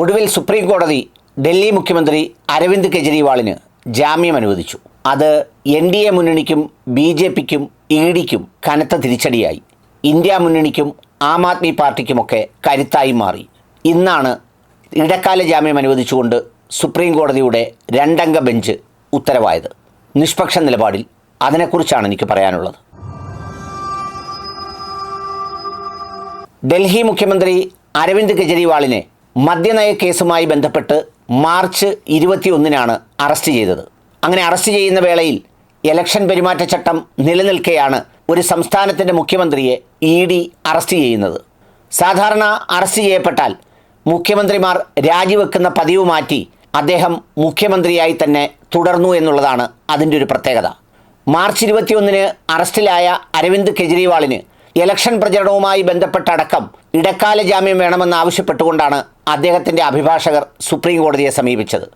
ഒടുവിൽ സുപ്രീം കോടതി ഡൽഹി മുഖ്യമന്ത്രി അരവിന്ദ് കെജ്രിവാളിന് ജാമ്യം അനുവദിച്ചു. അത് എൻ ഡി എ മുന്നണിക്കും ബി ജെ പിക്കും ഇ ഡിക്കും കനത്ത തിരിച്ചടിയായി. ഇന്ത്യ മുന്നണിക്കും ആം ആദ്മി പാർട്ടിക്കുമൊക്കെ കരുത്തായി മാറി. ഇന്നാണ് ഇടക്കാല ജാമ്യം അനുവദിച്ചുകൊണ്ട് സുപ്രീം കോടതിയുടെ രണ്ടംഗ ബെഞ്ച് ഉത്തരവായത്. നിഷ്പക്ഷ നിലപാടിൽ അതിനെക്കുറിച്ചാണ് എനിക്ക് പറയാനുള്ളത്. ഡൽഹി മുഖ്യമന്ത്രി അരവിന്ദ് കെജ്രിവാളിനെ മദ്യനയ കേസുമായി ബന്ധപ്പെട്ട് മാർച്ച് ഇരുപത്തിയൊന്നിനാണ് അറസ്റ്റ് ചെയ്തത്. അങ്ങനെ അറസ്റ്റ് ചെയ്യുന്ന വേളയിൽ ഇലക്ഷൻ പെരുമാറ്റച്ചട്ടം നിലനിൽക്കെയാണ് ഒരു സംസ്ഥാനത്തിന്റെ മുഖ്യമന്ത്രിയെ ഇ ഡി അറസ്റ്റ് ചെയ്യുന്നത്. സാധാരണ അറസ്റ്റ് ചെയ്യപ്പെട്ടാൽ മുഖ്യമന്ത്രിമാർ രാജിവെക്കുന്ന പതിവ് മാറ്റി അദ്ദേഹം മുഖ്യമന്ത്രിയായി തന്നെ തുടർന്നു എന്നുള്ളതാണ് അതിന്റെ ഒരു പ്രത്യേകത. മാർച്ച് ഇരുപത്തിയൊന്നിന് അറസ്റ്റിലായ അരവിന്ദ് കെജ്രിവാളിന് ഇലക്ഷൻ പ്രചരണവുമായി ബന്ധപ്പെട്ടടക്കം ഇടക്കാല ജാമ്യം വേണമെന്ന് ആവശ്യപ്പെട്ടുകൊണ്ടാണ് അദ്ദേഹത്തിന്റെ അഭിഭാഷകർ സുപ്രീം കോടതിയെ സമീപിച്ചത്.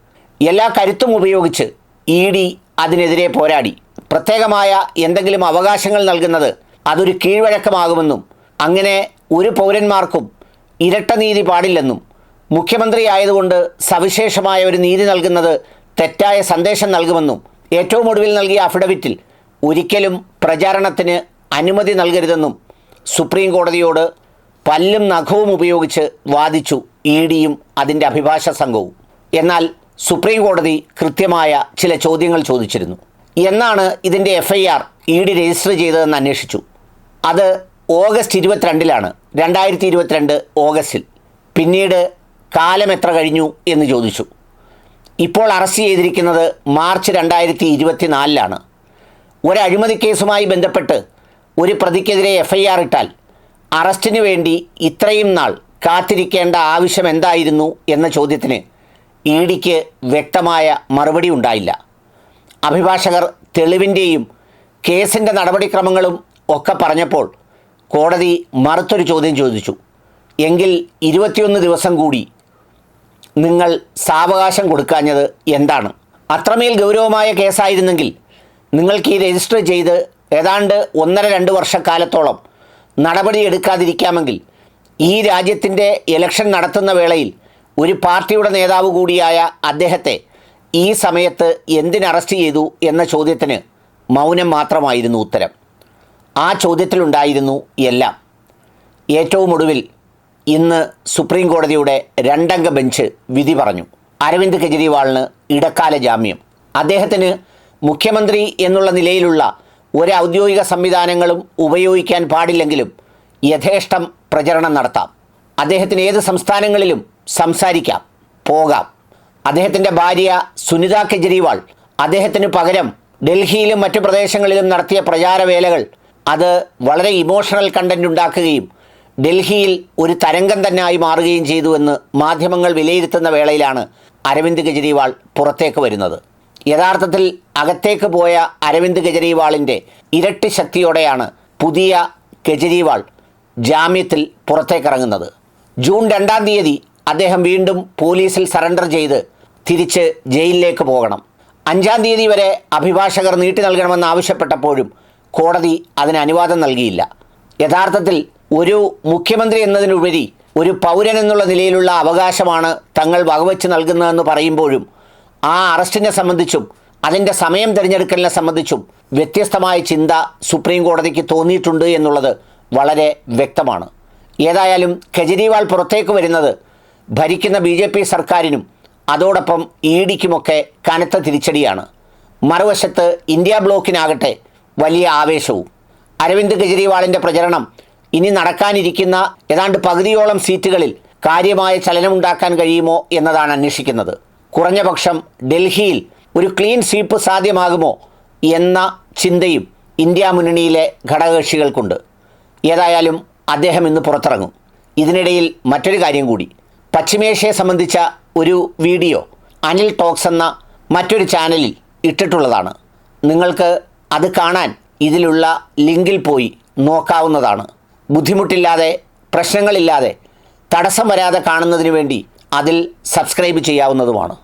എല്ലാ കരുത്തും ഉപയോഗിച്ച് ഇ ഡി അതിനെതിരെ പോരാടി. പ്രത്യേകമായ എന്തെങ്കിലും അവകാശങ്ങൾ നൽകുന്നത് അതൊരു കീഴ്വഴക്കമാകുമെന്നും അങ്ങനെ ഒരു പൗരന്മാർക്കും ഇരട്ട നീതി പാടില്ലെന്നും മുഖ്യമന്ത്രി ആയതുകൊണ്ട് സവിശേഷമായ ഒരു നീതി നൽകുന്നത് തെറ്റായ സന്ദേശം നൽകുമെന്നും ഏറ്റവും ഒടുവിൽ നൽകിയ അഫിഡവിറ്റിൽ ഒരിക്കലും പ്രചാരണത്തിന് അനുമതി നൽകരുതെന്നും സുപ്രീം കോടതിയോട് പല്ലും നഖവും ഉപയോഗിച്ച് വാദിച്ചു ഇ ഡിയും അതിന്റെ അഭിഭാഷ സംഘവും. എന്നാൽ സുപ്രീം കോടതി കൃത്യമായ ചില ചോദ്യങ്ങൾ ചോദിച്ചിരുന്നു. എന്നാണ് ഇതിന്റെ F I R E D register ചെയ്തതെന്ന് അന്വേഷിച്ചു. അത് ഓഗസ്റ്റ് ഇരുപത്തിരണ്ടിലാണ് രണ്ടായിരത്തി ഇരുപത്തിരണ്ട് ഓഗസ്റ്റിൽ. പിന്നീട് കാലം എത്ര കഴിഞ്ഞു എന്ന് ചോദിച്ചു. ഇപ്പോൾ അറസ്റ്റ് ചെയ്തിരിക്കുന്നത് മാർച്ച് രണ്ടായിരത്തി ഇരുപത്തിനാലിലാണ് ഒരു അഴിമതി കേസുമായി ബന്ധപ്പെട്ട് ഒരു പ്രതിക്കെതിരെ എഫ് ഐ ആർ ഇട്ടാൽ അറസ്റ്റിനു വേണ്ടി ഇത്രയും നാൾ കാത്തിരിക്കേണ്ട ആവശ്യം എന്തായിരുന്നു എന്ന ചോദ്യത്തിന് ഇ ഡിക്ക് വ്യക്തമായ മറുപടി ഉണ്ടായില്ല. അഭിഭാഷകർ തെളിവിന്റെയും കേസിന്റെ നടപടിക്രമങ്ങളും ഒക്കെ പറഞ്ഞപ്പോൾ കോടതി മറുത്തൊരു ചോദ്യം ചോദിച്ചു. എങ്കിൽ ഇരുപത്തിയൊന്ന് ദിവസം കൂടി നിങ്ങൾ സാവകാശം കൊടുക്കാഞ്ഞത് എന്താണ്? അത്രമേൽ ഗൗരവമായ കേസായിരുന്നെങ്കിൽ നിങ്ങൾക്ക് ഈ രജിസ്റ്റർ ചെയ്ത് ഏതാണ്ട് ഒന്നര രണ്ട് വർഷക്കാലത്തോളം നടപടി എടുക്കാതിരിക്കാമെങ്കിൽ ഈ രാജ്യത്തിന്റെ ഇലക്ഷൻ നടത്തുന്ന വേളയിൽ ഒരു പാർട്ടിയുടെ നേതാവ് കൂടിയായ അദ്ദേഹത്തെ ഈ സമയത്ത് എന്തിന് അറസ്റ്റ് ചെയ്തു എന്ന ചോദ്യത്തിന് മൗനം മാത്രമായിരുന്നു ഉത്തരം. ആ ചോദ്യത്തിലുണ്ടായിരുന്നു എല്ലാം. ഏറ്റവും ഒടുവിൽ ഇന്ന് സുപ്രീം കോടതിയുടെ രണ്ടംഗ ബെഞ്ച് വിധി പറഞ്ഞു. അരവിന്ദ് കെജ്രിവാളിന് ഇടക്കാല ജാമ്യം. അദ്ദേഹത്തിന് മുഖ്യമന്ത്രി എന്നുള്ള നിലയിലുള്ള ഒരു ഔദ്യോഗിക സംവിധാനങ്ങളും ഉപയോഗിക്കാൻ പാടില്ലെങ്കിലും യഥേഷ്ടം പ്രചരണം നടത്താം. അദ്ദേഹത്തിന് ഏത് സംസ്ഥാനങ്ങളിലും സംസാരിക്കാം പോകാം. അദ്ദേഹത്തിന്റെ ഭാര്യ സുനിത കെജ്രിവാൾ അദ്ദേഹത്തിന് പകരം ഡൽഹിയിലും മറ്റു പ്രദേശങ്ങളിലും നടത്തിയ പ്രചാരവേലകൾ അത് വളരെ ഇമോഷണൽ കണ്ടന്റ് ഉണ്ടാക്കുകയും ഡൽഹിയിൽ ഒരു തരംഗം തന്നെ ആയി മാറുകയും ചെയ്തുവെന്ന് മാധ്യമങ്ങൾ വിലയിരുത്തുന്ന വേളയിലാണ് അരവിന്ദ് കെജ്രിവാൾ പുറത്തേക്ക് വരുന്നത്. യഥാർത്ഥത്തിൽ അകത്തേക്ക് പോയ അരവിന്ദ് കെജ്രിവാളിന്റെ ഇരട്ടി ശക്തിയോടെയാണ് പുതിയ കെജ്രിവാൾ ജാമ്യത്തിൽ പുറത്തേക്കിറങ്ങുന്നത്. ജൂൺ രണ്ടാം തീയതി അദ്ദേഹം വീണ്ടും പോലീസിൽ സറണ്ടർ ചെയ്ത് തിരിച്ച് ജയിലിലേക്ക് പോകണം. അഞ്ചാം തീയതി വരെ അഭിഭാഷകർ നീട്ടി നൽകണമെന്ന് ആവശ്യപ്പെട്ടപ്പോഴും കോടതി അതിന് അനുവാദം നൽകിയില്ല. യഥാർത്ഥത്തിൽ ഒരു മുഖ്യമന്ത്രി എന്നതിനുപരി ഒരു പൗരൻ എന്നുള്ള നിലയിലുള്ള അവകാശമാണ് തങ്ങൾ വകവച്ച് നൽകുന്നതെന്ന് പറയുമ്പോഴും ആ അറസ്റ്റിനെ സംബന്ധിച്ചും അതിന്റെ സമയം തിരഞ്ഞെടുക്കലിനെ സംബന്ധിച്ചും വ്യത്യസ്തമായ ചിന്ത സുപ്രീം കോടതിക്ക് തോന്നിയിട്ടുണ്ട് എന്നുള്ളത് വളരെ വ്യക്തമാണ്. ഏതായാലും കെജ്രിവാൾ പുറത്തേക്ക് വരുന്നത് ഭരിക്കുന്ന ബി ജെ പി സർക്കാരിനും അതോടൊപ്പം ഇ ഡിക്കുമൊക്കെ കനത്ത തിരിച്ചടിയാണ്. മറുവശത്ത് ഇന്ത്യ ബ്ലോക്കിനാകട്ടെ വലിയ ആവേശവും. അരവിന്ദ് കെജ്രിവാളിന്റെ പ്രചരണം ഇനി നടക്കാനിരിക്കുന്ന ഏതാണ്ട് പകുതിയോളം സീറ്റുകളിൽ കാര്യമായ ചലനമുണ്ടാക്കാൻ കഴിയുമോ എന്നതാണ് അന്വേഷിക്കുന്നത്. കുറഞ്ഞ പക്ഷം ഡൽഹിയിൽ ഒരു ക്ലീൻ സ്വീപ്പ് സാധ്യമാകുമോ എന്ന ചിന്തയും ഇന്ത്യ മുന്നണിയിലെ ഘടകകക്ഷികൾക്കുണ്ട്. ഏതായാലും അദ്ദേഹം ഇന്ന് പുറത്തിറങ്ങും. ഇതിനിടയിൽ മറ്റൊരു കാര്യം കൂടി. പശ്ചിമേഷ്യയെ സംബന്ധിച്ച ഒരു വീഡിയോ അനിൽ ടോക്സ് എന്ന മറ്റൊരു ചാനലിൽ ഇട്ടിട്ടുള്ളതാണ്. നിങ്ങൾക്ക് അത് കാണാൻ ഇതിലുള്ള ലിങ്കിൽ പോയി നോക്കാവുന്നതാണ്. ബുദ്ധിമുട്ടില്ലാതെ പ്രശ്നങ്ങളില്ലാതെ തടസ്സം വരാതെ കാണുന്നതിന് വേണ്ടി അതിൽ സബ്സ്ക്രൈബ് ചെയ്യാവുന്നതുമാണ്.